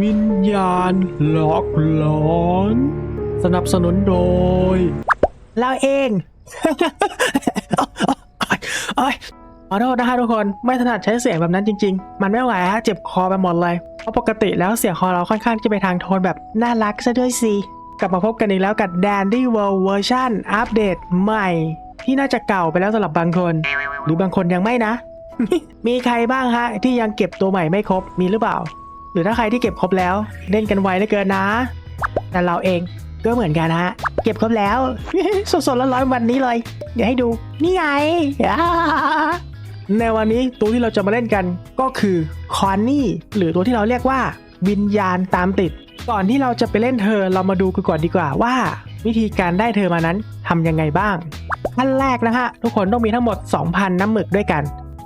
วิญญาณหลอกหลอน สนับสนุนโดย เราเอง โอ๊ยขอโทษนะฮะทุกคนไม่ถนัดใช้เสียงแบบนั้นจริง ๆ มันไม่ไหวฮะเจ็บคอไปหมดเลยเพราะปกติแล้วเสียงคอเราค่อนข้างจะไปทางโทนแบบน่ารักซะด้วยสิกลับมาพบกันอีกแล้วกับ Dandy World เวอร์ชันอัปเดตใหม่ ที่น่าจะเก่าไปแล้วสำหรับบางคน หรือบางคนยังไม่นะ มีใครบ้างฮะที่ยังเก็บตัวใหม่ไม่ครบมีหรือเปล่า หรือถ้าใครที่เก็บครบแล้ว เล่นกันไวเหลือเกินนะ แต่เราเองก็เหมือนกันฮะ เก็บครบแล้ว สดๆร้อนๆวันนี้เลย เดี๋ยวให้ดู นี่ไง ในวันนี้ตัวที่เราจะมาเล่นกันก็คือคอนนี่หรือตัวที่เราเรียกว่า วิญญาณตามติด ก่อนที่เราจะไปเล่นเธอเรามาดูกันก่อนดีกว่าว่า วิธีการได้เธอมานั้นทำยังไงบ้างขั้นแรกนะฮะทุกคนต้องมีทั้งหมด 2,000 น้ำหมึกด้วยกัน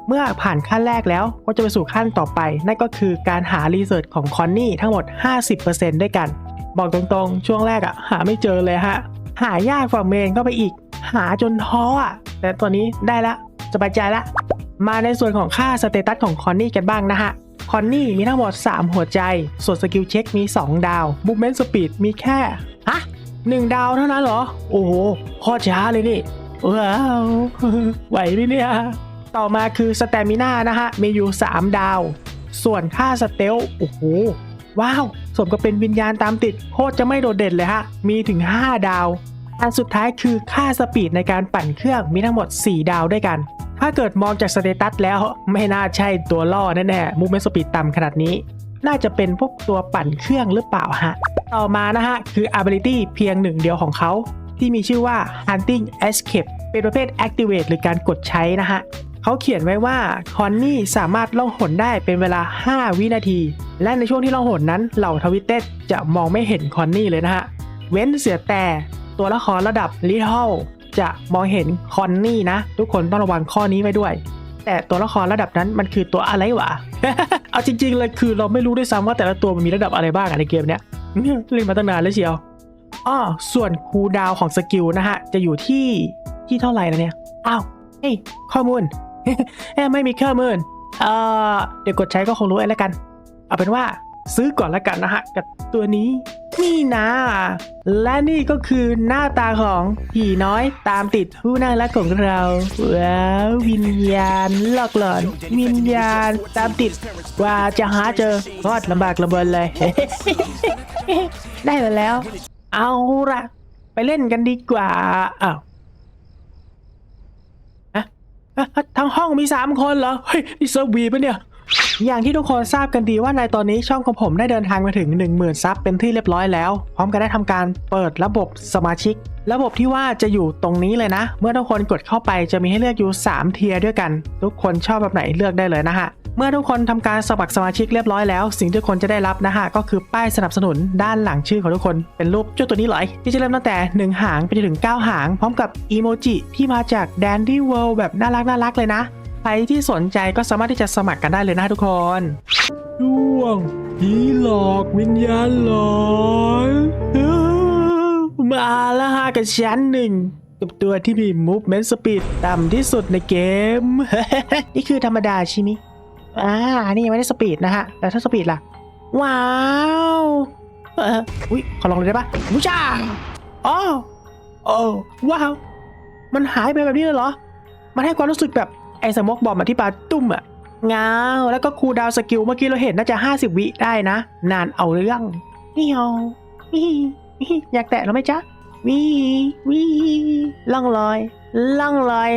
เมื่อผ่านขั้นแรกแล้วก็จะไปสู่ขั้นต่อไป นั่นก็คือการหารีเสิร์ชของคอนนี่ทั้งหมด 50%ด้วยกัน บอกตรงๆ ช่วงแรกอะหาไม่เจอเลยฮะ หายากฝ่าเมนก็ไปอีก หาจนท้ออะแต่ตัวนี้ได้ละสบายใจละ มาในส่วนของค่าสเตตัสของคอนนี่กันบ้างนะฮะคอนนี่มีทั้งหมด 3 หัวใจ ส่วนสกิลเช็คมี 2 ดาวบูมเมนต์สปีดมีแค่ฮะหนึ่งดาวเท่านั้นเหรอ โอ้โหโคตรช้าเลยนี่ว้าวไหวไหมเนี่ย ต่อมาคือสเตมิน่านะฮะ มีอยู่ 3 ดาว ส่วนค่าสเตลโอ้โห ว้าว สมกับเป็นวิญญาณตามติดโคตรจะไม่โดดเด่นเลยฮะ มีถึง 5 ดาว อันสุดท้ายคือค่าสปีดในการปั่นเครื่องมีทั้งหมด 4 ดาวด้วยกัน ถ้าเกิดมองจากสเตตัสแล้วไม่น่าใช่ตัวล่อแน่ๆมูเมนต์สปีดต่ำขนาดนี้ น่าจะเป็นพวกตัวปั่นเครื่องหรือเปล่าฮะ ต่อมานะฮะคือ ability เพียงหนึ่งเดียวของเขาที่มีชื่อว่า hunting escape เป็นประเภท activate หรือการกดใช้นะฮะ เขาเขียนไว้ว่าคอนนี่สามารถล่องหนได้เป็นเวลา 5 วินาที และในช่วงที่ล่องหนนั้นเหล่าทวิตเต็ดจะมองไม่เห็นคอนนี่เลยนะฮะ เว้นเสียแต่ตัวละครระดับลิทเทิลจะมองเห็นคอนนี่นะ ทุกคนต้องระวังข้อนี้ไว้ด้วย แต่ตัวละครระดับนั้นมันคือตัวอะไรวะ เอาจริงๆเลยคือเราไม่รู้ด้วยซ้ำว่าแต่ละตัวมันมีระดับอะไรบ้างในเกมเนี้ยเล่นมาตั้งนานแล้วเชียวอ้อส่วนคูดาวของสกิลนะฮะ จะอยู่ที่ที่เท่าไหร่แล้วเนี่ย อ้าว เฮ้ย ข้อมูล ไม่มีข้อมูลเออเดี๋ยวกดใช้ก็คงรู้เองแล้วกัน เอาเป็นว่าซื้อก่อนแล้วกันนะฮะ กับตัวนี้นี่นะ และนี่ก็คือหน้าตาของผีน้อยตามติดผู้น่ารักของเราว้าววิญญาณหลอกหลอน วิญญาณตามติดกว่าจะหาเจอโคตรลำบากลำบนเลย ได้มาแล้ว เอาละไปเล่นกันดีกว่าอ้าว ทั้งห้องมีสามคนเหรอ เฮ้ย นี่เซอร์วีปะเนี่ย อย่างที่ทุกคนทราบกันดีว่าในตอนนี้ช่องของผมได้เดินทางมาถึง 10,000 ซับเป็นที่เรียบร้อยแล้ว พร้อมกันได้ทำการเปิดระบบสมาชิก ระบบที่ว่าจะอยู่ตรงนี้เลยนะ เมื่อทุกคนกดเข้าไปจะมีให้เลือกอยู่ 3 เทียร์ด้วยกัน ทุกคนชอบแบบไหนเลือกได้เลยนะฮะเมื่อทุกคนทำการสมัครสมาชิกเรียบร้อยแล้ว สิ่งที่ทุกคนจะได้รับนะฮะก็คือป้ายสนับสนุนด้านหลังชื่อของทุกคนเป็นรูปเจ้าตัวนี้เลยที่จะเริ่มตั้งแต่ 1 หางไปจนถึง 9 หาง พร้อมกับอีโมจิที่มาจาก Dandy World แบบน่ารักน่ารักเลยนะ รที่สนใจก็สามารถที่จะสมัครกันได้เลยนะทุกคนช่วงผีหลอกวิญญาณหลอนมาแล้วฮะกับชั้นหนึ่งกับตัวที่มี movement speed ต่ำที่สุดในเกม นี่คือธรรมดาใช่ไหมอ่านี่ยังไม่ได้สปีดนะฮะ แล้วถ้าสปีดล่ะ ว้าวเอออุ้ยขอลองเลยได้ปะวูจ้าอ๋อโอ้ว้าว มันหายไปแบบนี้เลยเหรอ มันให้ความรู้สึกแบบ ไอ้สโมกบอมมาที่ปาตุ้มอะงาวแล้วก็คูลดาวน์สกิลเมื่อกี้เราเห็นน่าจะ 50 วิได้นะ นานเอาเรื่องนี่เอาวิวิอยากแตะเราไหมจ๊ะวิวิล่องลอย ล่องลอย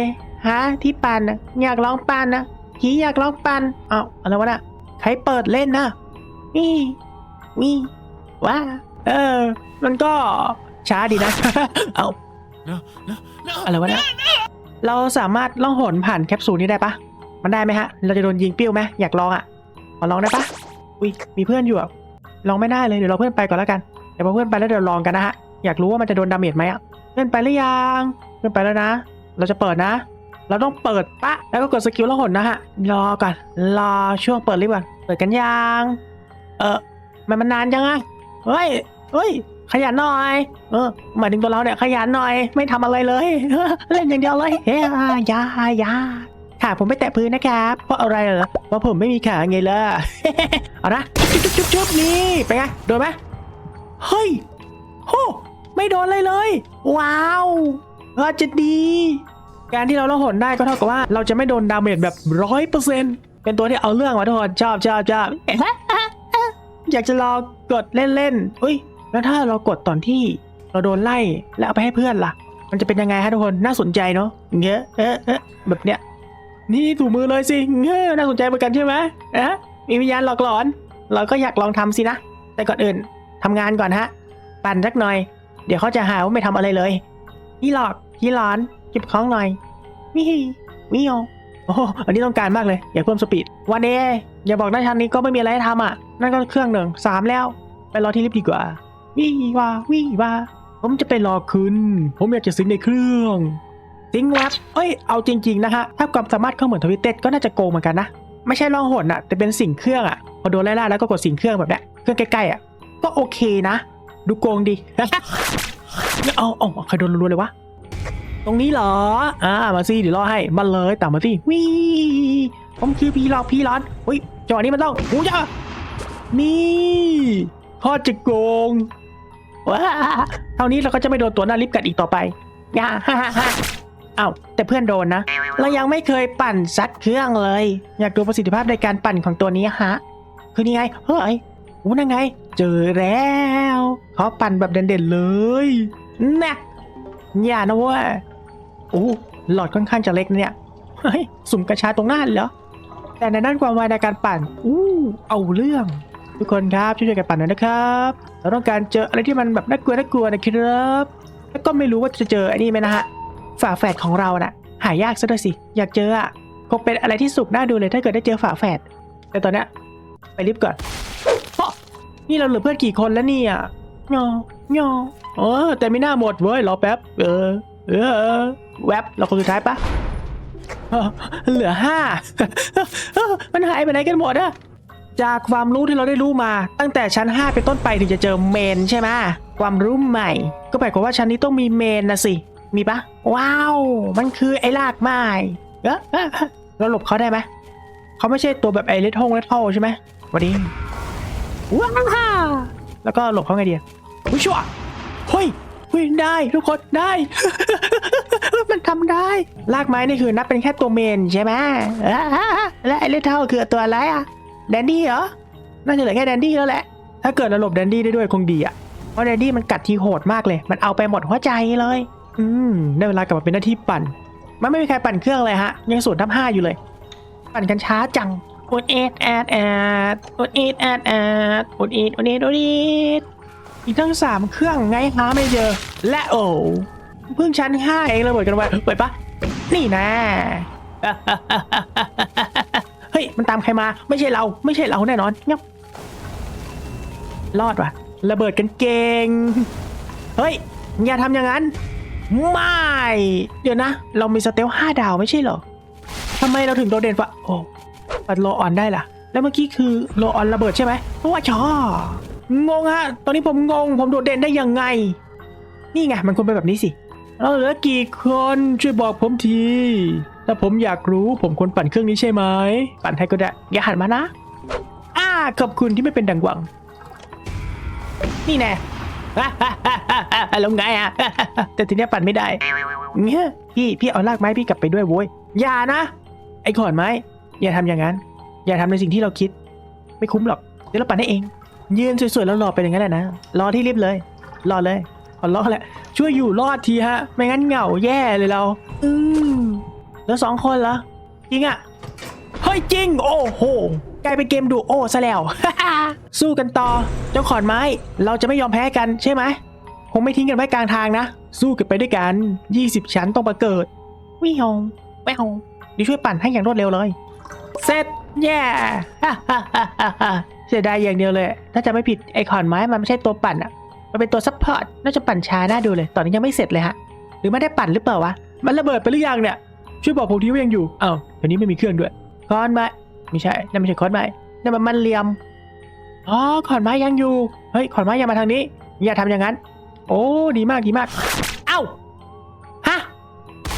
ฮะที่ปันนะอยากลองปันนะผีอยากลองปันเอ้าอะไรวะน่ะใครเปิดเล่นนะวิวิว้าเออ มันก็ช้าดีนะ เอาอะไรวะเนี่ย เราสามารถล่องหนผ่านแคปซูลนี้ได้ปะมันได้ไหมฮะ เราจะโดนยิงปิ้วไหมอยากลองอะขอลองได้ปะอุ้ยมีเพื่อนอยู่อะลองไม่ได้เลยเดี๋ยวเราเพื่อนไปก่อนแล้วกันเดี๋ยวพอเพื่อนไปแล้วเดี๋ยวลองกันนะฮะอยากรู้ว่ามันจะโดนดาเมจไหมอะเพื่อนไปหรือยังเพื่อนไปแล้วนะ เราจะเปิดนะ เราต้องเปิดปะแล้วก็กดสกิลล่องหนนะฮะรอก่อนรอช่วงเปิดรีบก่อนเปิดกันยังเออมันมันนานจังอะเฮ้ยเฮ้ย ขยันหน่อย เออหมายถึงตัวเราเนี่ยขยันหน่อย ไม่ทำอะไรเลย เล่นอย่างเดียวเลยเฮ้ยอยาอยาขาผมไม่แตะพื้นนะครับเพราะอะไรเหรอเพราะผมไม่มีขาไงล่ะเอานะจุ๊บจุ๊บจุ๊บจุ๊บนี่เป็นไงโดนไหมเฮ้ยโหไม่โดนเลยเลย ว้าวว่าจะดี การที่เราล่องหนได้ก็เท่ากับว่า เราจะไม่โดนดาเมจแบบร้อยเปอร์เซ็นต์เป็นตัวที่เอาเรื่องว่ะทุกคนชอบชอบชอบเอ๊ะอยากจะลองกดเล่นๆอุ้ย แล้วถ้าเรากดตอนที่เราโดนไล่แล้วเอาไปให้เพื่อนล่ะ มันจะเป็นยังไงฮะทุกคนน่าสนใจเนาะเงี้ยเอ๊ะเอ๊ะแบบเนี้ยนี่ถูมือเลยสิเงี้ยน่าสนใจเหมือนกันใช่ไหมอะมีวิญญาณหลอกหลอน เราก็อยากลองทำสินะ แต่ก่อนอื่นทำงานก่อนฮะ ปั่นสักหน่อย เดี๋ยวเขาจะหาว่าไม่ทำอะไรเลยพี่หลอกพี่หลอนเก็บของหน่อยวิวิโอโอ้อันนี้ต้องการมากเลย อยากเพิ่มสปีดวันเดย์อย่าบอกนะชั้นนี้ก็ไม่มีอะไรให้ทำอะ นั่นก็เครื่องหนึ่งสามแล้ว ไปรอที่ลิฟต์ดีกว่า วิวาวิวาผมจะไปรอคุณผมอยากจะซิงในเครื่องซิงค์แวบเอ้ยเอาจริง ๆ นะฮะ ถ้าความสามารถเข้าเหมือนทวิตเต็ดก็น่าจะโกงเหมือนกันนะ ไม่ใช่ล่องหนอะแต่เป็นสิ่งเครื่องอะพอโดนไล่ล่าแล้วก็กดสิ่งเครื่องแบบเนี้ยเครื่องใกล้ๆอะก็โอเคนะ ดูโกงดีเอาเอาเอาใครโดนรัวเลยวะตรงนี้เหรอ อ่า มาสิเดี๋ยวรอให้ มาเลยตามมาสิวิผมคือพี่หลอกพี่ร้อนอุ้ยจังหวะนี้มันต้องหูจ้านี่พอจะโกง ว้าเท่านี้เราก็จะไม่โดนตัวหน้าลิฟต์กัดอีกต่อไปย่าฮ่าฮ่าอ้าวแต่เพื่อนโดนนะ เรายังไม่เคยปั่นซัดเครื่องเลย อยากดูประสิทธิภาพในการปั่นของตัวนี้ฮะ คือนี่ไง เฮ้ยโอ้นั่นไง เจอแล้วเขาปั่นแบบเด่นๆเลยนะอย่านะเว้ยโอ้หลอดค่อนข้างจะเล็กเนี่ย เฮ้ย สุ่มกระชาตรงหน้าเหรอ แต่ในด้านความไวในการปั่น อู้ เอาเรื่อง ทุกคนครับช่วยๆกันปั่นหน่อยนะครับเราต้องการเจออะไรที่มันแบบน่ากลัวน่ากลัวนะครับแล้วก็ไม่รู้ว่าจะเจอไอ้นี่ไหมนะฮะฝาแฝดของเราน่ะ หายากซะด้วยสิอยากเจออะคงเป็นอะไรที่สุกน่าดูเลยถ้าเกิดได้เจอฝาแฝดแต่ตอนนี้ไปลิฟต์ก่อนเพราะนี่เราเหลือเพื่อนกี่คนแล้วเนี่ยงองอเออแต่ไม่น่าหมดเว้ยรอแป๊บเออเออแวบเราคนสุดท้ายปะเออเหลือห้ามันหายไปไหนกันหมดอะ จากความรู้ที่เราได้รู้มา ตั้งแต่ชั้น 5 เป็นต้นไปถึงจะเจอเมนใช่ไหมความรู้ใหม่ ก็แปลว่าชั้นนี้ต้องมีเมนนะสิ มีปะว้าว มันคือไอ้ลากไม้เออเราหลบเขาได้ไหมเขาไม่ใช่ตัวแบบไอ้เลทงเลทโทใช่ไหมสวันนี้ว้าวแล้วก็หลบเขาไงเดีอะอุ้ยชัวเฮ้ยเฮ้ยได้ทุกคนได้ มันทำได้ลากไม้นี่คือนับเป็นแค่ตัวเมนใช่ไหมและไอ้เลทเทคือตัวอะไรอะ แดนดี้เหรอ น่าจะเหลือแค่แดนดี้แล้วแหละ ถ้าเกิดเราหลบแดนดี้ได้ด้วยคงดีอะ เพราะแดนดี้มันกัดทีโหดมากเลย มันเอาไปหมดหัวใจเลย อืม ได้เวลากลับมาเป็นหน้าที่ปั่น มันไม่มีใครปั่นเครื่องเลยฮะ ยังศูนทับห้าอยู่เลย ปั่นกันช้าจังอุดเอ็ดแอดแอดอุดเอ็ดแอดแอดอุดเอ็ดอุดเอ็ดอุดเอ็ดอีกทั้งสามเครื่องไงหาไม่เจอ และโอ้เพิ่งชั้นห้าเองระเบิดกันไว้เปิดปะนี่นะ ฮ้ยมันตามใครมา ไม่ใช่เรา ไม่ใช่เราแน่นอนเงียบรอดว่ะ ระเบิดกันเก่ง เฮ้ย อย่าทำอย่างนั้น ไม่ เดี๋ยวนะ เรามีสเตลห้าดาวไม่ใช่เหรอทำไมเราถึงโดดเด่นฟะโอ้ปัดโลออนได้ล่ะ แล้วเมื่อกี้คือโลออนระเบิดใช่ไหมว่าชองงฮะ ตอนนี้ผมงง ผมโดดเด่นได้ยังไง นี่ไง มันควรเป็นแบบนี้สิ เราเหลือกี่คนช่วยบอกผมทีถ้าผมอยากรู้ผมควรปั่นเครื่องนี้ใช่ไหมปั่นให้ก็ได้ อย่าหันมานะ อ่าขอบคุณที่ไม่เป็นดังหวัง นี่แน่แล้วไงอะแต่ทีนี้ปั่นไม่ได้เงี้ยพี่พี่เอาลากไม้พี่กลับไปด้วยโว้ยอย่านะ ไอ้ขอนไม้ อย่าทำอย่างนั้น อย่าทำในสิ่งที่เราคิด ไม่คุ้มหรอกเดี๋ยวเราปั่นให้เอง ยืนสวยๆแล้วรอไปอย่างนั้นแหละนะรอที่รีบเลย รอเลย ขอรอแหละ ช่วยอยู่รอดทีฮะ ไม่งั้นเหงาแย่เลยเรา อืมแล้วสองคนเหรอ จริงอะเฮ้ยจริง โอ้โหกลายเป็นเกมดูโอซะแล้ว สู้กันต่อ เจ้าขอนไม้ เราจะไม่ยอมแพ้กันใช่ไหมคงไม่ทิ้งกันไว้กลางทางนะ สู้กันไปด้วยกัน 20 ชั้นต้องมาเกิด วิฮงแววเดี๋ยวช่วยปั่นให้อย่างรวดเร็วเลย เสร็จ แย่เสียดายอย่างเดียวเลย ถ้าจะไม่ผิดไอขอนไม้มันไม่ใช่ตัวปั่นอะ มันเป็นตัวซัพพอร์ตน่าจะปั่นช้าน่าดูเลย ตอนนี้ยังไม่เสร็จเลยฮะ หรือไม่ได้ปั่นหรือเปล่าวะ มันระเบิดไปหรือยังเนี่ย ช่วยบอกผมทีว่ายังอยู่อ้าวเดี๋ยวนี้ไม่มีเครื่องด้วยคอนไม้ไม่ใช่นั่นไม่ใช่คอนไม้นั่นมันมันเหลี่ยม อ๋อขอนไม้ยังอยู่ เฮ้ยขอนไม้อย่ามาทางนี้ อย่าทำอย่างนั้น โอ้ ดีมากดีมาก เอ้า ฮะ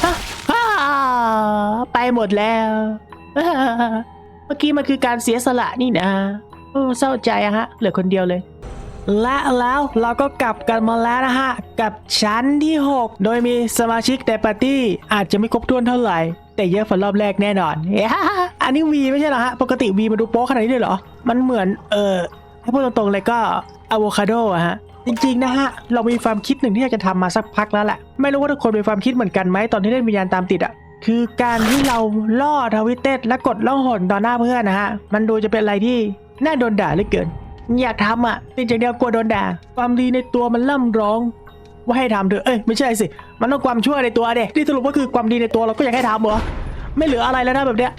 ฮะฮ่าไปหมดแล้ว เมื่อกี้มันคือการเสียสละนี่นะโอ้เศร้าใจอะฮะ เหลือคนเดียวเลย และแล้วเราก็กลับกันมาแล้วนะฮะ กับชั้นที่ 6 โดยมีสมาชิกในปาร์ตี้ อาจจะไม่ครบถ้วนเท่าไหร่ แต่เยอะฝันรอบแรกแน่นอนเฮ้อันนี้วีไม่ใช่เหรอฮะ ปกติวีมันดูโป๊ขนาดนี้เลยเหรอ มันเหมือนเออให้พูดตรงๆเลยก็อะโวคาโดอะฮะจริงๆนะฮะ เรามีความคิดหนึ่งที่อยากจะทำมาสักพักแล้วแหละ ไม่รู้ว่าทุกคนมีความคิดเหมือนกันไหมตอนที่เล่นวิญญาณตามติดอะคือการที่เราล่อทวิตเต็ดและกดล่องหนต่อหน้าเพื่อนนะฮะ มันดูจะเป็นอะไรที่น่าโดนด่าเหลือเกิน อยากทำอะติดอย่างเดียวกลัวโดนด่า ความดีในตัวมันล่ำร้อง ว่าให้ทำเถอะเอ้ยไม่ใช่สิ มันต้องความชั่วในตัวเด็ที่สรุปก็คือความดีในตัวเราก็อยากให้ทำเหรอไม่เหลืออะไรแล้วนะแบบเนี้ย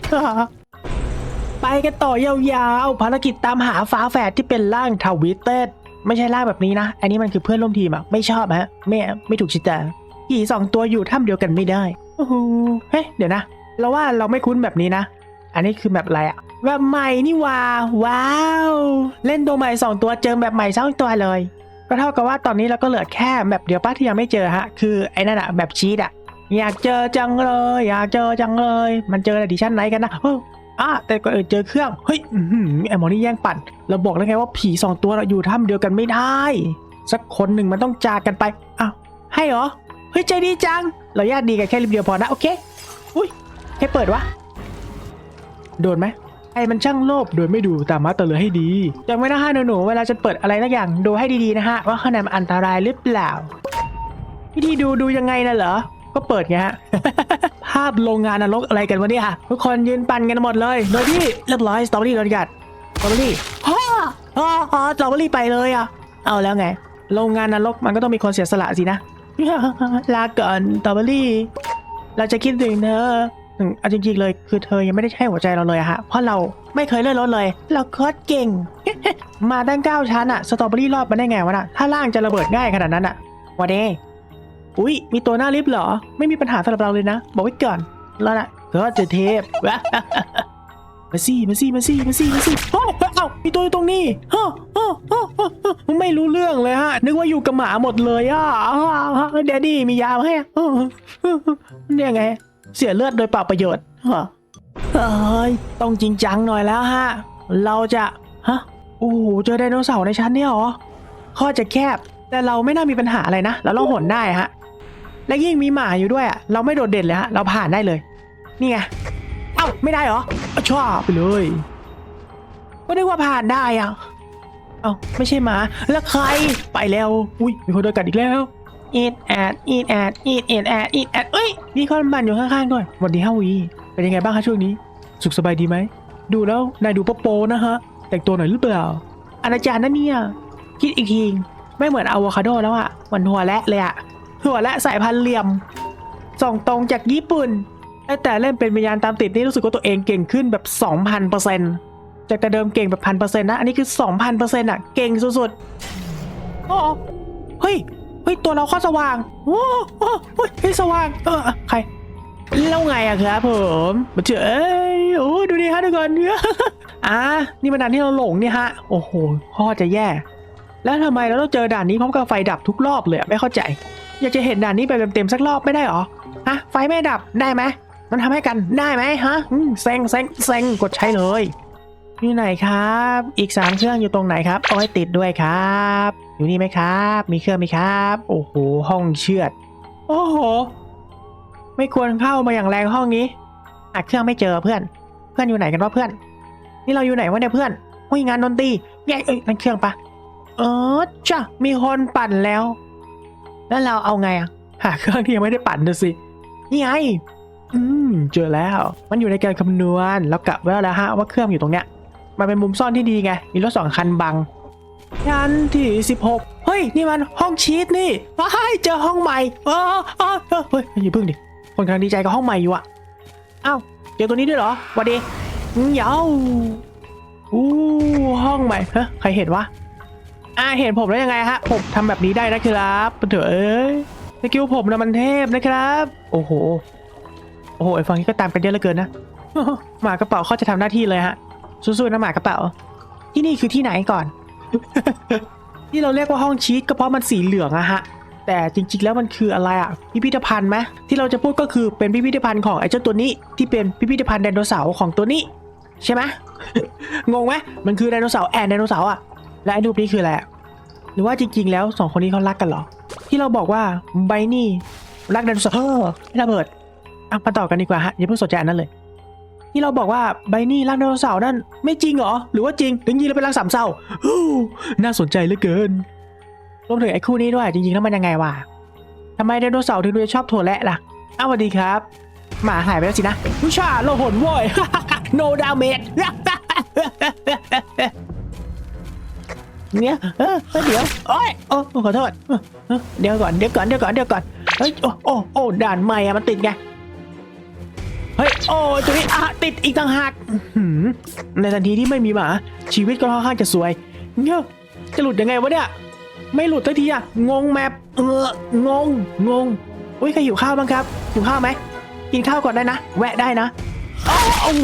ไปกันต่อยาวๆภารกิจตามหาฟ้าแฝดที่เป็นร่างทวิตเต็ดไม่ใช่ร่างแบบนี้นะ อันนี้มันคือเพื่อนร่วมทีมอะไม่ชอบฮะไม่ไม่ถูกชิตาผีสองตัวอยู่ถ้ำเดียวกันไม่ได้โอ้โหเฮ้ยเดี๋ยวนะ เราว่าเราไม่คุ้นแบบนี้นะ อันนี้คือแบบอะไรอะ แบบใหม่นี่ว่า ว้าว เล่นตัวใหม่สองตัวเจอแบบใหม่สองตัวเลย ก็เท่ากับว่าตอนนี้เราก็เหลือแค่แบบเดียวป้าที่ยังไม่เจอฮะ คือไอ้นั่นอะแบบชีตอะอยากเจอจังเลย อยากเจอจังเลย มันเจอในดิชั่นไหนกันนะเอออะแต่ก็เออเจอเครื่อง เฮ้ยอื้อหือไอหมอนี่แย่งปั่น เราบอกแล้วไงว่าผีสองตัวเราอยู่ถ้ำเดียวกันไม่ได้ สักคนหนึ่งมันต้องจากกันไปอ้าวให้เหรอ เฮ้ยใจดีจัง เราญาติดีกันแค่ริมเดียวพอนะ โอเค อุ้ยให้เปิดวะ โดนไหม ไอ้มันช่างโลภโดยไม่ดูตามมาตรเลยให้ดีจำไว้นะฮะหนูๆเวลาจะเปิดอะไรสักอย่างดูให้ดีๆนะฮะว่าข้างในมันอันตรายหรือเปล่าวิธีดูดูยังไงนะเหรอ ก็เปิดไงฮะภาพโรงงานนรกอะไรกันวะเนี่ยทุกคนยืนปั่นกันหมดเลย โดยที่เรียบร้อยสตรอเบอรี่โดนกัดสตรอเบอรี่ฮ่าฮ่าฮ่าสตรอเบอรี่ไปเลยอะ เอาแล้วไง โรงงานนรกมันก็ต้องมีคนเสียสละสินะลาก่อนสตรอเบอรี่ เราจะคิดถึงเธอ อืมเอาจริงๆเลยคือเธอยังไม่ได้ให้หัวใจเราเลยอะฮะ เพราะเราไม่เคยเลื่อนรถเลย เราโคตรเก่ง มาตั้งเก้าชั้นอะสตรอเบอรี่รอดมาได้ไงวะน่ะ ถ้าล่างจะระเบิดง่ายขนาดนั้นอะวันเดอุ้ยมีตัวหน้าลิฟต์เหรอ ไม่มีปัญหาสำหรับเราเลยนะ บอกไว้ก่อนแล้วนะก็จะเทพมาซี่มาซี่มาซี่มาซี่มาซี่เอ้าเอ้ามีตัวอยู่ตรงนี้ฮะฮะฮะฮะฮะไม่รู้เรื่องเลยฮะ นึกว่าอยู่กับหมาหมดเลยอะเดดดี้มียามาให้อะเนี่ยไง เสียเลือดโดยเปล่าประโยชน์เอ้ยต้องจริงจังหน่อยแล้วฮะ เราจะฮะโอ้โหเจอไดโนเสาร์ในชั้นเนี่ยเหรอข้อจะแคบ แต่เราไม่น่ามีปัญหาอะไรนะเราล่องหนได้ฮะ และยิ่งมีหมาอยู่ด้วยอะเราไม่โดดเด่นเลยฮะเราผ่านได้เลย นี่ไงเอ้าไม่ได้เหรอชอบไปเลยก็นึกว่าผ่านได้อะเอ้าไม่ใช่หมาแล้วใครไปแล้ว อุ้ยมีคนโดนกัดอีกแล้ว อีดแอดอีดแอดอีดแอดแอดอีดแอดเอ้ยมีคนบันอยู่ข้างๆด้วยสวัสดีฮาวีเป็นยังไงบ้างคะช่วงนี้ สุขสบายดีไหมดูแล้วนายดูโป๊โปนะฮะ แต่งตัวหน่อยหรือเปล่าอนาจารย์นะเนี่ยคิดอีกทีไม่เหมือนอะโวคาโดแล้วอะหมือนหัวและเลยอะหัวและสายพันธุ์เหลี่ยม ส่งตรงจากญี่ปุ่นแต่แต่เล่นเป็นวิญญาณตามติดนี่รู้สึกว่าตัวเองเก่งขึ้นแบบ 2,000เปอร์เซ็นต์จากแต่เดิมเก่งแบบพันเปอร์เซ็นต์นะ อันนี้คือ 2,000เปอร์เซ็นต์อะ เก่งสุดๆโอ้เฮ้ย เฮ้ยตัวเราข้อสว่างโอ้โอ้เฮ้ยสว่างเออใครแล้วไงอะครับผมมาเจอเอ้ยโอ้ดูดิฮะทุกคนอะนี่มันด่านที่เราหลงเนี่ยฮะ โอ้โหพ่อจะแย่ แล้วทำไมเราต้องเจอด่านนี้พร้อมกับไฟดับทุกรอบเลยไม่เข้าใจ อยากจะเห็นด่านนี้ไปเต็มๆสักรอบไม่ได้หรอฮะไฟไม่ดับได้ไหมมันทำให้กันได้ไหมฮะเซ็งเซ็งเซ็งกดใช้เลย อยู่ไหนครับ อีกสามเครื่องอยู่ตรงไหนครับเอาไว้ติดด้วยครับ อยู่นี่ไหมครับ มีเครื่องไหมครับ โอ้โห ห้องเชือด โอ้โห ไม่ควรเข้ามาอย่างแรงห้องนี้อัดเครื่องไม่เจอเพื่อน เพื่อนอยู่ไหนกันวะเพื่อน นี่เราอยู่ไหนวะเนี่ยเพื่อนหุ้ยงานดนตรีแย่เอ้ยนั่นเครื่องปะเออจ้ะมีคนปั่นแล้ว แล้วเราเอาไงอะหาเครื่องที่ยังไม่ได้ปั่นดูสิ นี่ไง อืม เจอแล้ว มันอยู่ในการคำนวณ แล้วกะไว้แล้วฮะว่าเครื่องอยู่ตรงเนี้ย มันเป็นมุมซ่อนที่ดีไง มีรถสองคันบังชั้นที่ 16 เฮ้ย นี่มันห้องชีตนี่ว้ายเจอห้องใหม่อ๋ออเออเฮ้ยอย่าเพิ่งดิ คนกำลังดีใจกับห้องใหม่อยู่อะเอ้าเจอตัวนี้ด้วยเหรอวัสดีอืมเหยาอู้ห้องใหม่เฮ้ยใครเห็นวะอ่าเห็นผมแล้วยังไงฮะ ผมทำแบบนี้ได้นะครับเถอะเอ้ยสกิลผมนะมันเทพนะครับ โอ้โห โอ้โหไอ้ฟังนี้ก็ตามกันเยอะเหลือเกินนะหมากระเป๋าเขาจะทำหน้าที่เลยฮะ สู้ๆนะหมากระเป๋า ที่นี่คือที่ไหนก่อน ที่เราเรียกว่าห้องชีตก็เพราะมันสีเหลืองอะฮะ แต่จริงๆแล้วมันคืออะไรอะพิพิธภัณฑ์ไหมที่เราจะพูดก็คือเป็นพิพิธภัณฑ์ของไอ้เจ้าตัวนี้ที่เป็นพิพิธภัณฑ์ไดโนเสาร์ของตัวนี้ ใช่ไหมงงไหมมันคือไดโนเสาร์แอนไดโนเสาร์อะและไอ้รูปนี้คืออะไรอะหรือว่าจริงๆแล้วสองคนนี้เขารักกันเหรอ ที่เราบอกว่าไบนี่รักไดโนเสาร์ระเบิดอะมาต่อกันดีกว่าฮะอย่าเพิ่งสนใจอันนั้นเลย ที่เราบอกว่าไบนี่รักไดโนเสาร์นั่นไม่จริงเหรอ หรือว่าจริง ถึงยิงแล้วเป็นรักสามเศร้าน่าสนใจเหลือเกินรวมถึงไอ้คู่นี้ด้วย จริงๆแล้วมันยังไงวะทำไมไดโนเสาร์ถึงดูชอบถั่วแระล่ะอ้าวสวัสดีครับ หมาหายไปแล้วสินะผู้ชาโลหนโว้ย no damage เนี่ยเออเดี๋ยวโอ้ยโอ้ขอโทษเดี๋ยวก่อนเดี๋ยวก่อนเดี๋ยวก่อนเดี๋ยวก่อนเฮ้ยโอ้โอ้โอ้ด่านใหม่อะมันติดไง โอ้ตัวนี้อะติดอีกต่างหากหือในทันทีที่ไม่มีหมา ชีวิตก็ค่อนข้างจะสวยเนี่ยจะหลุดยังไงวะเนี่ย ไม่หลุดทันทีอะงงแมปเอองงงงอุ้ยใครหิวข้าวบ้างครับหิวข้าวไหมกินข้าวก่อนได้นะ แวะได้นะอ้าว